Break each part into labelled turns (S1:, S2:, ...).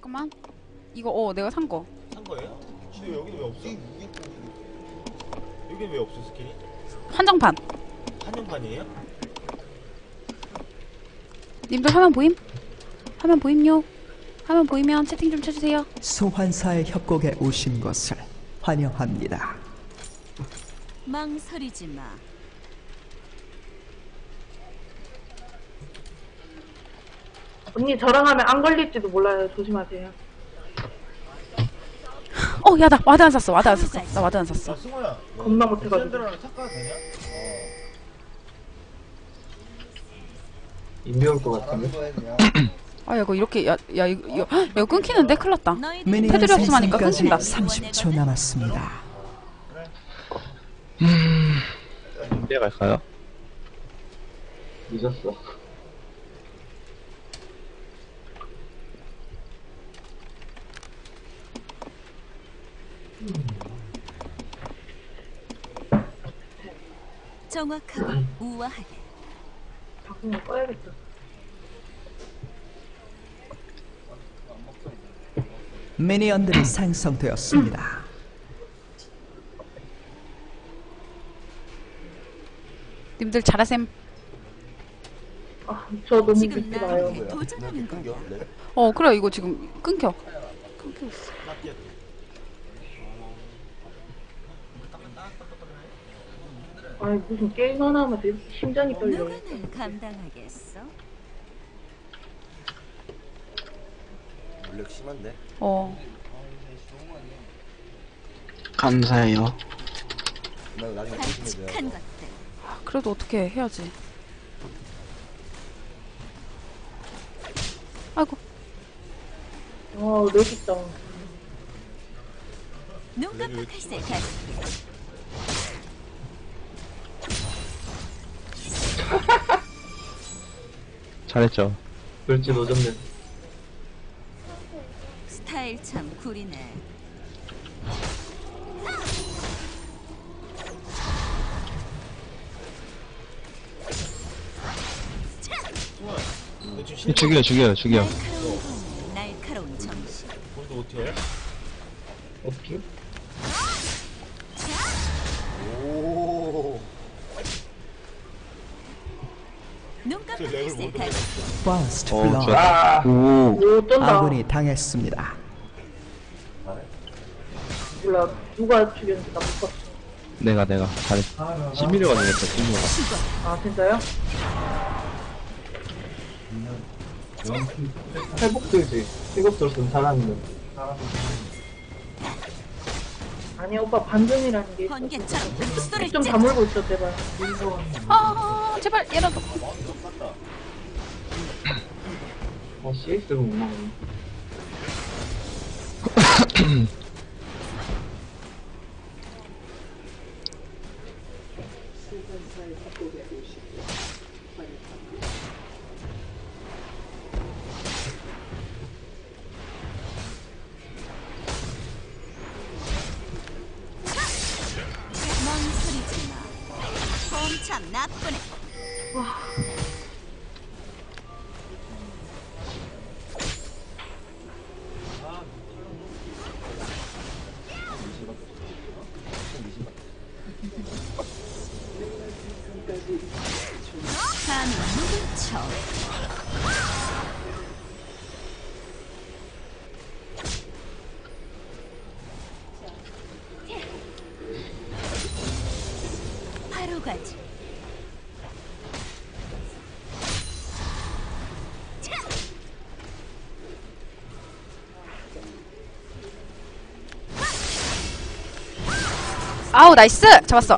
S1: 잠깐만. 이거 어 내가 산 거.
S2: 산 거예요? 근데 여기는 왜 없어? 여기는 왜 없어 스킨이?
S1: 한정판.
S2: 한정판이에요?
S1: 님들 화면 보임? 화면 보임요? 화면 보이면 채팅 좀 쳐주세요.
S3: 소환사의 협곡에 오신 것을 환영합니다.
S4: 망설이지 마.
S5: 언니 저랑 하면 안 걸릴지도 몰라요. 조심하세요.
S1: 어, 야, 나 와드 안 샀어. 와드 안 샀어. 나 와드 안 샀어.
S2: 아 승호야
S5: 겁나 못해가지고.
S2: 샌드라랑 착가도 되냐?
S6: 인비 올것 같은데?
S1: 아, 야, 이거 이렇게, 야, 야, 이거, 이거, 헉, 이거 끊기는데? 큰일 났다.
S3: 미니언
S1: 테두리 하니까
S3: 생성까지
S1: 끊긴다.
S3: 30초 남았습니다.
S7: 인베 갈까요?
S6: 늦었어.
S4: 정확하고 우아하게.
S5: 방송을 꺼야겠다.
S3: 미니언들이 생성되었습니다.
S1: 님들 잘하셈.
S5: 아, 저 너무
S4: 지금
S5: 믿지 마요.
S4: 나한테 도전하는 거야.
S1: 어, 그래, 이거 지금 끊겨. 끊겨 있어.
S5: 아니, 무슨 게임 하나 하면서 이렇게 심장이 떨려.
S4: 누가 날 감당하겠어?
S2: 물력 심한데?
S1: 어.
S7: 감사해요.
S2: 나 나중에
S4: 발칙한 것들.
S1: 그래도 어떻게 해야지. 아이고,
S5: 와, 멋있다.
S4: 눈 깜빡할 새 가줄
S7: 잘했죠.
S6: 그렇지, 노졌네.
S4: 스타일 참 구리네.
S7: 죽여, 죽여, 죽여.
S4: 날카로운
S3: 퍼스트
S7: 어,
S3: 블러
S7: 좋았다. 오,
S5: 오, 쩐다.
S3: 아군이 당했습니다.
S5: 몰라. 누가 죽였는지 나 못 봤어.
S7: 내가, 내가. 잘했어. 시미료가 되겠다, 시미료가.
S5: 아, 진짜요?
S6: 회복되지. 회복 들었으면 살았는데.
S5: 아니, 오빠 반전이라는 게 있어.
S4: 번개처럼 흡수를
S5: 좀
S4: 쬐.
S5: 다물고 있어, 제발.
S1: 아, 제발, 얘라도.
S6: 아, CS를 못먹
S4: 가지.
S1: 아우, 나이스! 잡았어.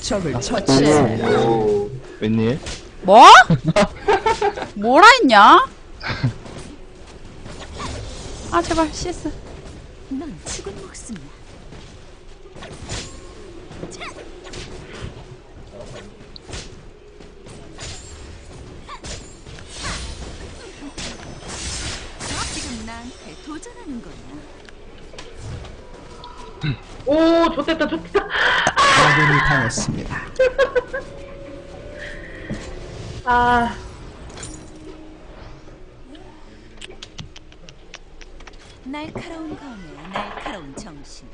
S3: 적을 처치했습니다.
S6: 오.
S7: 웬일?
S1: 뭐? 뭐라 했냐? 아, 제발, CS.
S4: 넌 죽은 목숨이야. 지금 나한테 도전하는 거야.
S5: 오, 좋됐다, 좋됐다.
S3: 아군이 당했습니다.
S5: 아,
S4: 날카로운 검에 날카로운 정신.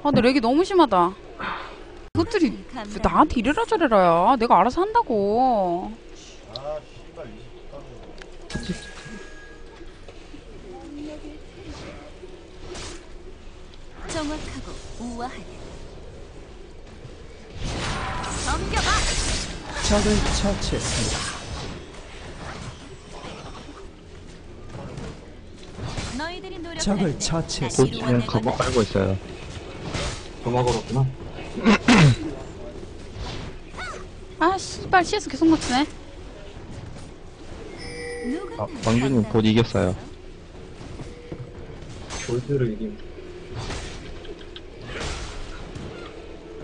S1: 아 근데 렉이 너무 심하다 그것들이 왜 나한테 이래라 저래라야 내가 알아서 한다고
S2: 아, 씨발, 20까지.
S4: 정확하고 우아하게.
S3: 적을 처치했습니다.
S4: 너희들이 노력할
S3: 적을
S4: 때
S3: 처치했습니다.
S4: 난
S7: 보시면
S4: 이루어내거든.
S7: 깔고 있어요.
S6: 도마 걸었구나.
S1: 아 씨발 CS 계속 놓치네
S4: 누구나
S7: 아, 광준님 곧 이겼어요.
S6: 골드를 이김.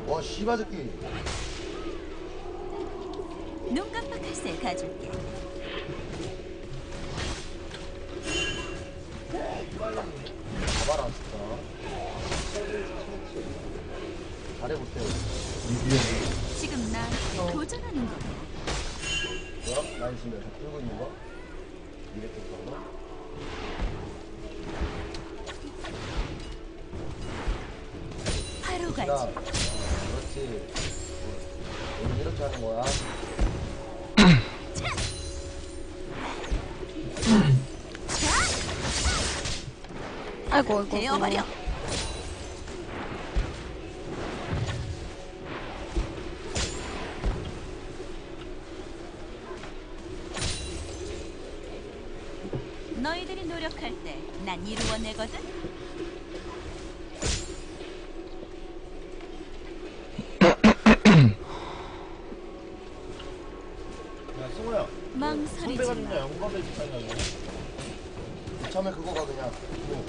S2: 와, 씨발 새끼.
S4: 눈 깜빡할 새 가줄게. 가지.
S2: 그렇지. 오늘 이렇게 하는 거야.
S1: 아이고 아이고. 아이고
S4: 너희들이 노력할 때 난 이루어내거든.
S2: 처음에 그거가 그냥. 뭐.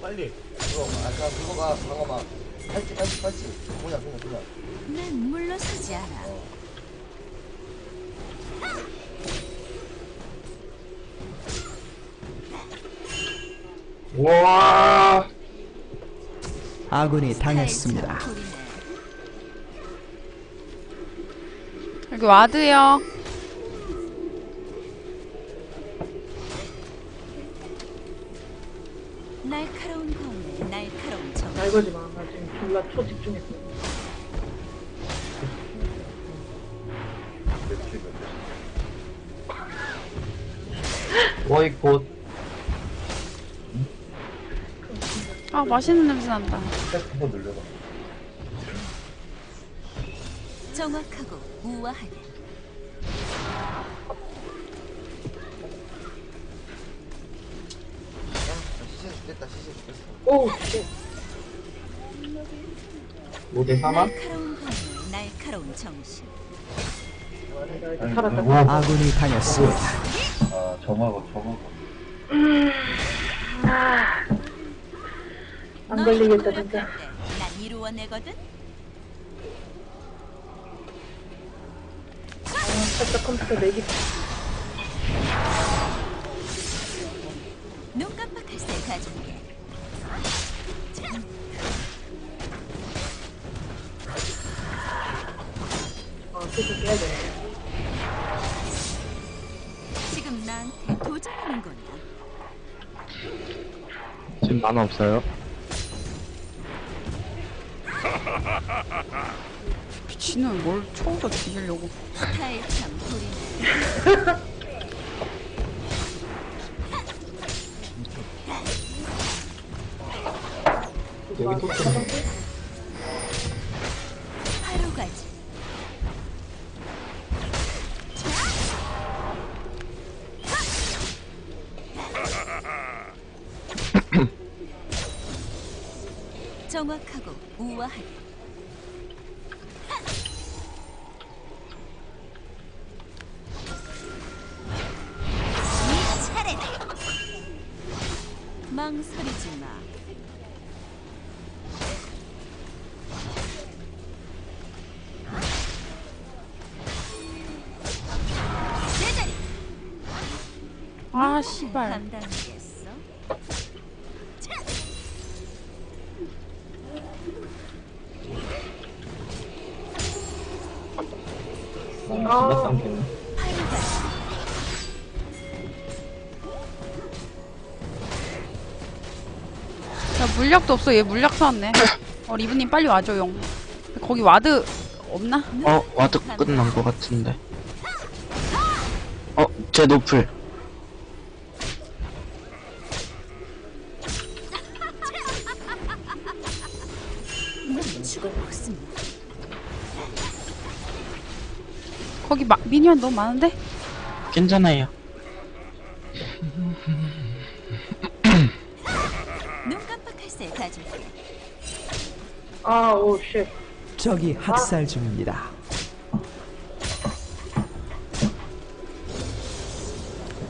S2: 빨리. 그거, 아까 그거가 방어막. 팔찌, 팔찌, 팔찌. 뭐냐, 그냥, 그냥.
S4: 난 물러서지 않아.
S6: 와.
S3: 아군이 당했습니다.
S1: 여기 와드요
S5: 거지 마. 나 지금 졸라 초 집중했어.
S6: 워이 곧.
S1: 아 맛있는 냄새 난다
S2: 한번 늘려봐.
S4: 정확하고 우아하게.
S2: 죽겠다, 시신 죽겠어.
S5: 오, 씨.
S6: 5대 4만?
S4: 날카로운 정신.
S5: 살았다.
S3: 아군이 당했습니다.
S2: 아, 정하고, 정하고.
S5: 안 걸리겠다, 진짜.
S4: 노력할 때난 이루어내거든.
S5: 아, 살짝 컴퓨터 내기.
S4: 눈 깜빡할 새 가줄게.
S5: 계속 해야 돼.
S4: 지금 나한테 도전하는 거냐?
S7: 지금 만화 없어요.
S1: 미친놈 뭘 초우서 뒤지려고
S4: 스타일 참 구리네.
S6: 여기 토
S4: 정확하고 우아하게. 네 차례다. 망설이지 마.
S1: 아 씨발
S4: 감당
S1: 물약도 없어. 얘 물약 사왔네. 어 리브님 빨리 와줘용. 거기 와드 없나?
S8: 어, 와드 끝난 것 같은데. 어, 제 노플.
S1: 거기 마, 미니언 너무 많은데?
S8: 괜찮아요.
S5: 아, 오, 쉣.
S3: 적이 학살 중입니다.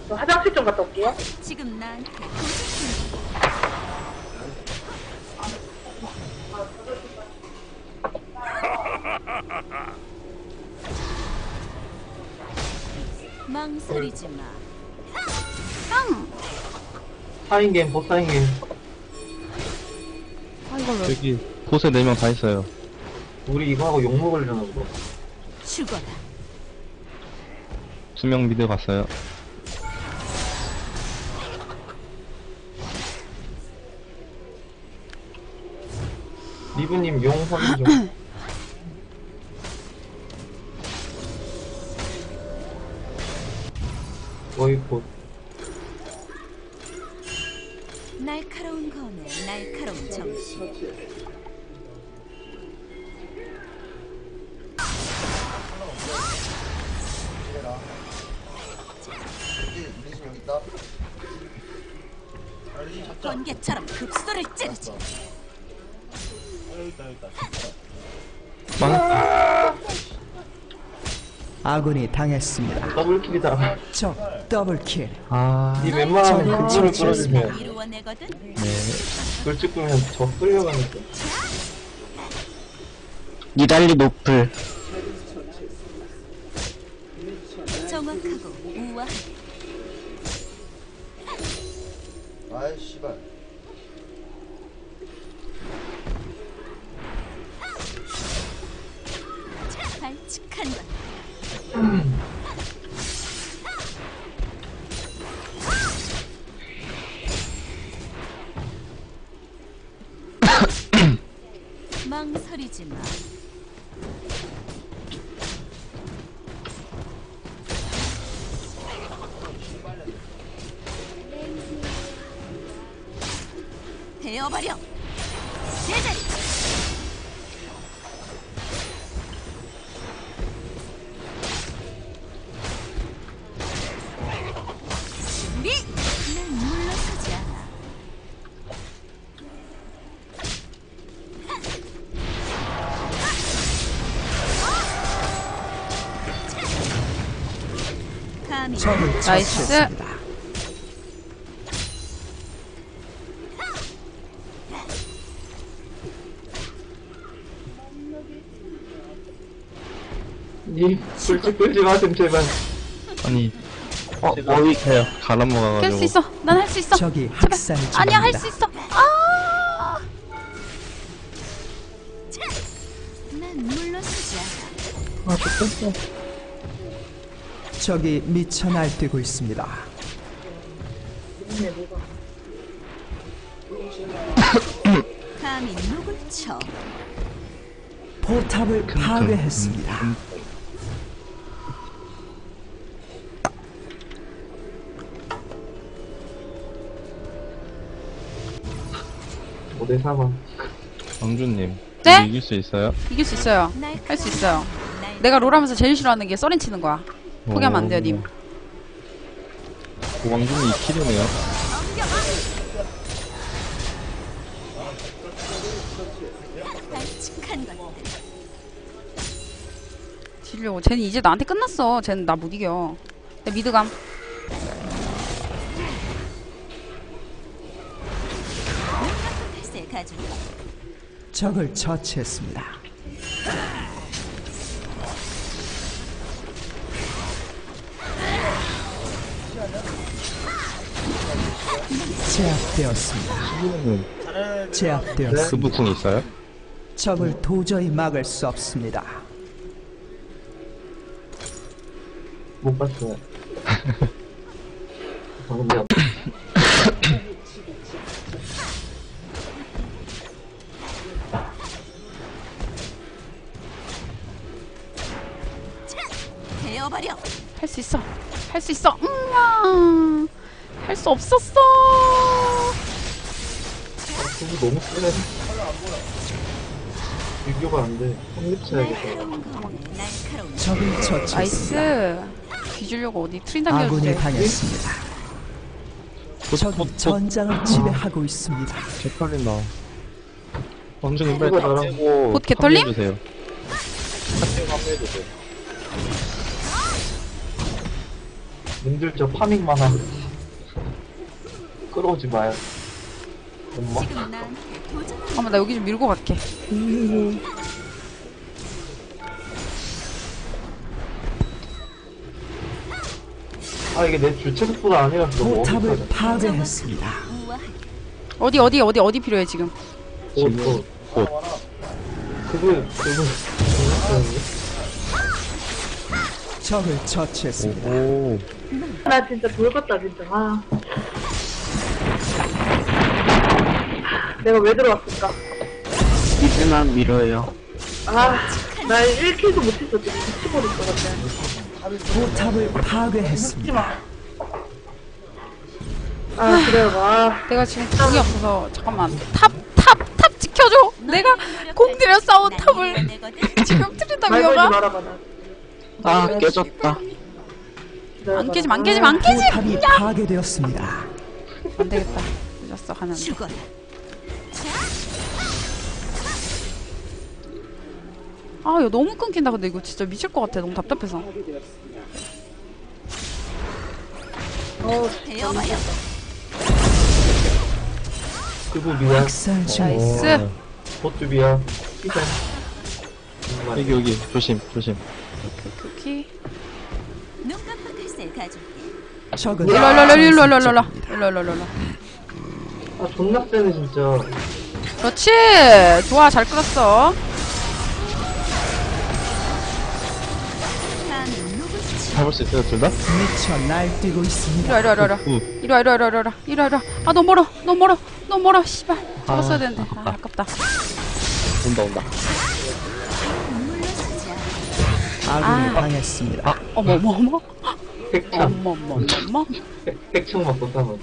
S5: 저 화장실 좀 갔다 올게요.
S4: 지금 나한테 망설이지 마.
S6: 사인 게임, 보사인 게임.
S1: 아 이걸 왜?
S7: 저기 보세 4명 다 있어요.
S6: 우리 이거 하고 욕 먹으려나 보다.
S4: 죽어라.
S7: 두 명 미드 갔어요.
S6: 리브님 용 확인 좀. 거의 곧.
S3: 아군이 당했습니다.
S6: 더블킬이다.
S3: 적 더블킬.
S7: 아,
S6: 니 웬만하면 그거를
S3: 처치했습니다.
S6: 끌어주면
S4: 이루어내거든.
S7: 네.
S6: 돌직 끄면 저 끌려가니까.
S8: 니달리 노플.
S4: 정확하고 우아하게.
S2: 아이 씨발.
S4: 발칙한 것. 망설이지 마. 베어버려. 제자리.
S1: 나이스.
S3: 처치했습니다.
S6: 니 돌직 끌지 마셈 제발.
S7: 아니,
S8: 어, 어휘해요.
S1: 깰수
S7: 갈아먹어가지고.
S1: 있어. 난 할 수 있어.
S3: 적이 학살.
S1: 아니야 할수 있어. 아.
S4: 난 물러서지 않아.
S3: 적이 미쳐 날뛰고 있습니다.
S4: 감히 누굴 쳐.
S3: 포탑을 파괴했습니다.
S6: 오대 4만.
S7: 왕주님.
S1: 네?
S7: 우리 이길 수 있어요?
S1: 이길 수 있어요. 할 수 있어요. 내가 롤하면서 제일 싫어하는 게 썰인 치는 거야. 포기하면 안 돼요, 님.
S7: 오, 왕주님 2킬이네요.
S4: 발칙한 것들.
S1: 지려고. 쟤는 이제 나한테 끝났어. 쟤는 나 못 이겨. 내 미드감.
S4: 가지고.
S3: 적을 처치했습니다. 제압되었습니다. 제압되었습니다.
S7: 스부궁 있어요?
S3: 적을 도저히 막을 수 없습니다.
S6: 못 봤어요. 방금 내가
S1: 수 없었어.
S6: 그거 너무 세네. 비교가 안 돼.
S3: 적을 처치했습니다.
S1: 나이스. 뒤주려고 어디 트린
S3: 아군이
S1: 당겨주지.
S3: 당했습니다. 적이 전장을 지배하고 있습니다.
S7: 개털린다.
S6: 그거
S7: 빨리
S6: 나랑-
S7: 탑재고
S1: 곧 개털림?
S7: 합류해주세요. 탑재고 합류해주세요.
S6: 님들 저 파밍만 하고. 끌어오지 마요. 엄마?
S4: 지금 나한테 도전.
S1: 잠깐만 나 여기 좀 밀고 갈게.
S6: 아 이게 내 주체 속도가 아니라서 너무 어색하네.
S3: 파괴했습니다.
S4: 우아하게
S1: 어디 어디 어디 어디 필요해 지금?
S6: 옷, 옷.
S7: 옷.
S6: 그거 그거?
S3: 적을 처치했습니다.
S7: 오.
S5: 나 진짜 돌겠다 진짜. 아. 내가 왜 들어왔을까?
S8: 미드만 밀어요.
S5: 아, 나 1킬도 못했어. 지금 미치버릴 것 같아.
S3: 포탑을 파괴했습니다.
S5: 하지마. 아, 그래요. 아,
S1: 내가 지금 공이 없어서 잠깐만 탑 탑 탑 지켜줘. 내가 공 들여 싸운
S4: 난
S1: 탑을. 지금 트린다
S5: 말 걸지
S1: 위험아.
S5: 말아봐, 나.
S8: 아, 깨졌다.
S5: 기다려봐.
S1: 안 깨짐 안 깨짐 안 깨짐.
S3: 포탑이 파괴되었습니다.
S1: 안 되겠다. 늦었어.
S4: 죽어라.
S1: 아 이거 너무 끊긴다 근데 이거 진짜 미칠 것 같아. 너무 답답해서.
S5: 어,
S3: 중
S1: 나이스.
S6: 보트 미야. 피자.
S7: 여기 여기 조심 조심.
S1: 쿠키.
S4: 눈 깜빡할 새 가줄게.
S3: 적은
S1: 일로 일로 일로 일로 일로 일로
S3: 전적입니다.
S1: 일로 일로 일로 일로.
S6: 아 존나 세네 진짜.
S1: 그렇지. 좋아 잘 끌었어.
S7: 잡을 수 있어요 둘 다?
S3: 미쳐 날뛰고 있습니다.
S1: 이리 와 이리 와 이리 와.
S7: 우.
S1: 이리 와 이리 와 이리 와 이리 와 이리 와 이리 와. 아 너무 멀어 너무 멀어 너무 멀어 씨발. 잡았어야
S7: 아,
S1: 되는데. 아 아깝다.
S7: 온다 온다.
S3: 아군이
S1: 아.
S3: 당했습니다.
S1: 어머 어머 어머.
S6: 핵창.
S1: 어머 어머 어머 어머.
S6: 핵- 핵창 맞고 싸면.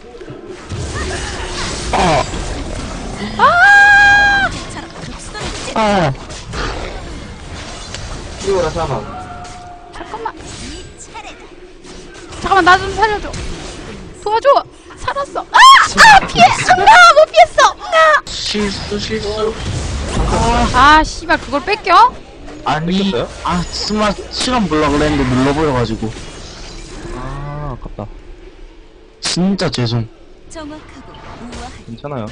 S4: 처럼 독수리
S8: 아,
S6: 뛰어라 사망.
S1: 잠깐만 나 좀 살려줘. 도와줘. 살았어. 아! 아 피해. 아못 피했어. 아!
S8: 실수, 실수.
S1: 아 씨발 그걸 뺏겨?
S8: 아니,
S7: 뺏겼어요?
S8: 아, 스마 시간 몰라 그랬는데 눌러버려가지고.
S7: 아 아깝다.
S8: 진짜 죄송.
S4: 정확하고 우아하게.
S7: 괜찮아요.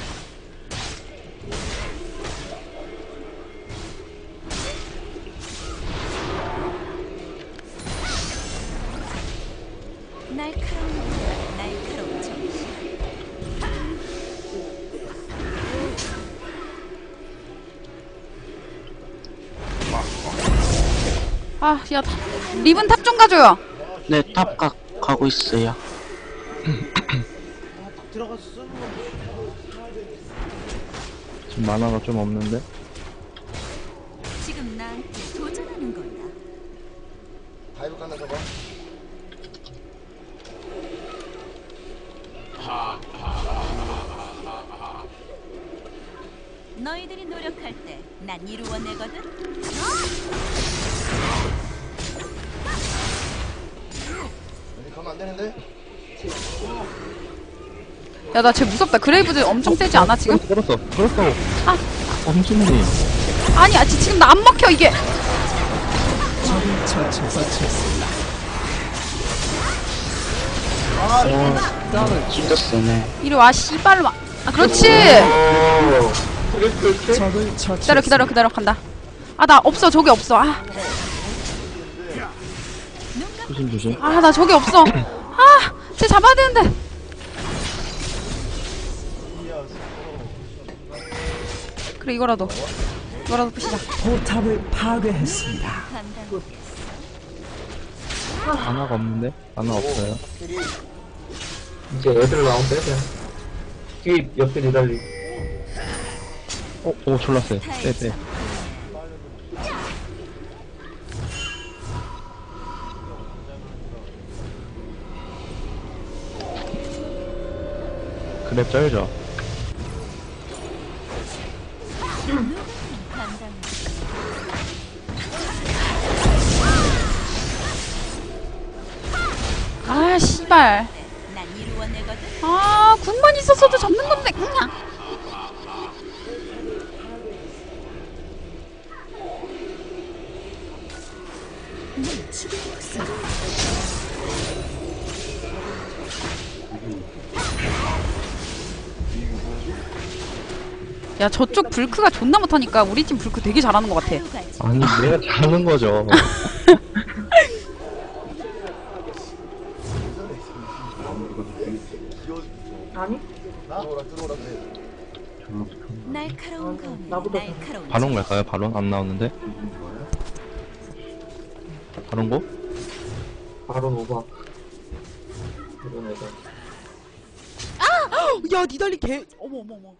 S4: 날카로운 공, 날카로운 정신.
S1: 아, 야, 탑- 리븐 탑 좀 가줘요.
S8: 네, 탑 가, 가고 있어요.
S7: 지금 만화가 좀 없는데.
S4: 지금 나한테 도전하는 거야.
S2: 다이브 깐나 저거.
S4: 너희들이 노력할 때 난 이루어내거든.
S2: 여기 가면 안 되는데?
S1: 야, 나 쟤 무섭다. 그레이브즈 엄청 세지 않아, 지금?
S7: 걸었어 걸었어.
S1: 아.
S7: 엄준이.
S1: 아니야, 지- 지금 나 안 먹혀, 이게.
S8: 어, 진짜 세네.
S1: 이리 와, 씨발로 와. 아, 그렇지.
S3: 적을
S1: 기다려. 기다려, 기다려, 간다. 아, 나 없어, 저기 없어. 아,
S7: 조심 조심.
S1: 아, 나 저기 없어. 아, 쟤 잡아야 되는데. 그래, 이거라도. 이거라도 부시자.
S3: 포탑을 파괴했습니다.
S7: 만화가 없는데? 만화 없어요.
S6: 이제 애들 나온 빼자. 뒤 옆에 니달리.
S7: 어, 오, 졸라 세. 빼, 빼. 그랩 쩔죠.
S1: 아, 씨발. 아, 군만 있었어도 잡는 건데, 그냥. 야 저쪽 불크가 존나 못하니까 우리 팀 불크 되게 잘하는 것 같아
S7: 아니, 내가 잘하는 거죠.
S5: 아니?
S4: 날카로운
S5: 나보다
S4: 날카로운
S7: 바론 갈까요? 바론 안 나오는데? 바론 고?
S6: 바로 오버. 이런 애들.
S1: 야 니달리 개 어머 어머 어머